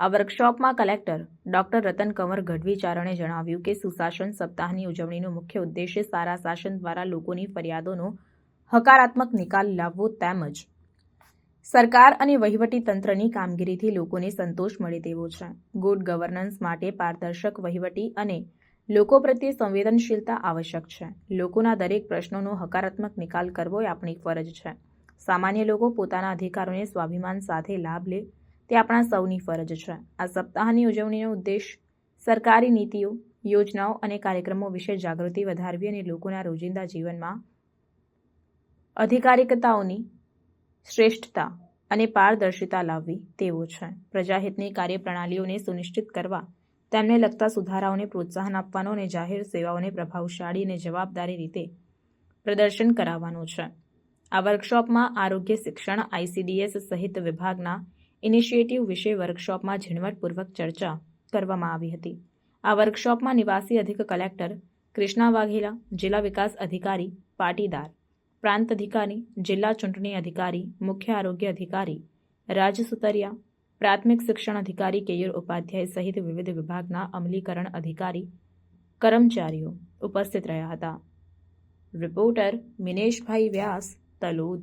આ વર્કશોપમાં collector doctor Ratan Kanwar Gadhvi ચારણે જણાવ્યું કે સુશાસન સપ્તાહની ઉજવણીનો મુખ્ય ઉદ્દેશ્ય સારા શાસન દ્વારા લોકોની ફરિયાદોનો હકારાત્મક નિકાલ લાવવો તેમજ સરકાર અને વહીવટી તંત્રની કામગીરીથી લોકોને સંતોષ મળે તેવો છે. ગુડ ગવર્નન્સ માટે પારદર્શક, વહીવટી અને લોકો પ્રત્યે સંવેદનશીલતા આવશ્યક છે. લોકોના દરેક પ્રશ્નોનો હકારાત્મક નિકાલ કરવો એ આપણી ફરજ છે. સામાન્ય લોકો પોતાના અધિકારોને સ્વાભિમાન સાથે લાભ લે તે આપણા સૌની ફરજ છે. આ સપ્તાહની ઉજવણીનો ઉદ્દેશ સરકારી નીતિઓ, યોજનાઓ અને કાર્યક્રમો વિશે જાગૃતિ વધારવી અને લોકોના રોજિંદા જીવનમાં અધિકારિકતાઓની શ્રેષ્ઠતા અને પારદર્શિતા લાવવી તેવો છે. પ્રજાહિતની કાર્યપ્રણાલીઓને સુનિશ્ચિત કરવા, તેમને લગતા સુધારાઓને પ્રોત્સાહન આપવાનો અને જાહેર સેવાઓને પ્રભાવશાળી અને જવાબદારી રીતે પ્રદર્શન કરાવવાનું છે. આ વર્કશોપમાં આરોગ્ય શિક્ષણ આઈસીડીએસ સહિત વિભાગના ઇનિશિયેટિવ વિશે વર્કશોપમાં ઝીણવટપૂર્વક ચર્ચા કરવામાં આવી હતી. આ વર્કશોપમાં નિવાસી અધિક કલેક્ટર કૃષ્ણા વાઘેલા, જિલ્લા વિકાસ અધિકારી પાટીદાર, પ્રાંત અધિકારી, જિલ્લા ચૂંટણી અધિકારી, મુખ્ય આરોગ્ય અધિકારી, રાજ સુતરિયા, પ્રાથમિક શિક્ષણ અધિકારી કેયુર ઉપાધ્યાય સહિત વિવિધ વિભાગના અમલીકરણ અધિકારી, કર્મચારીઓ ઉપસ્થિત રહ્યા હતા. રિપોર્ટર મિનેશભાઈ વ્યાસ, તલોદ.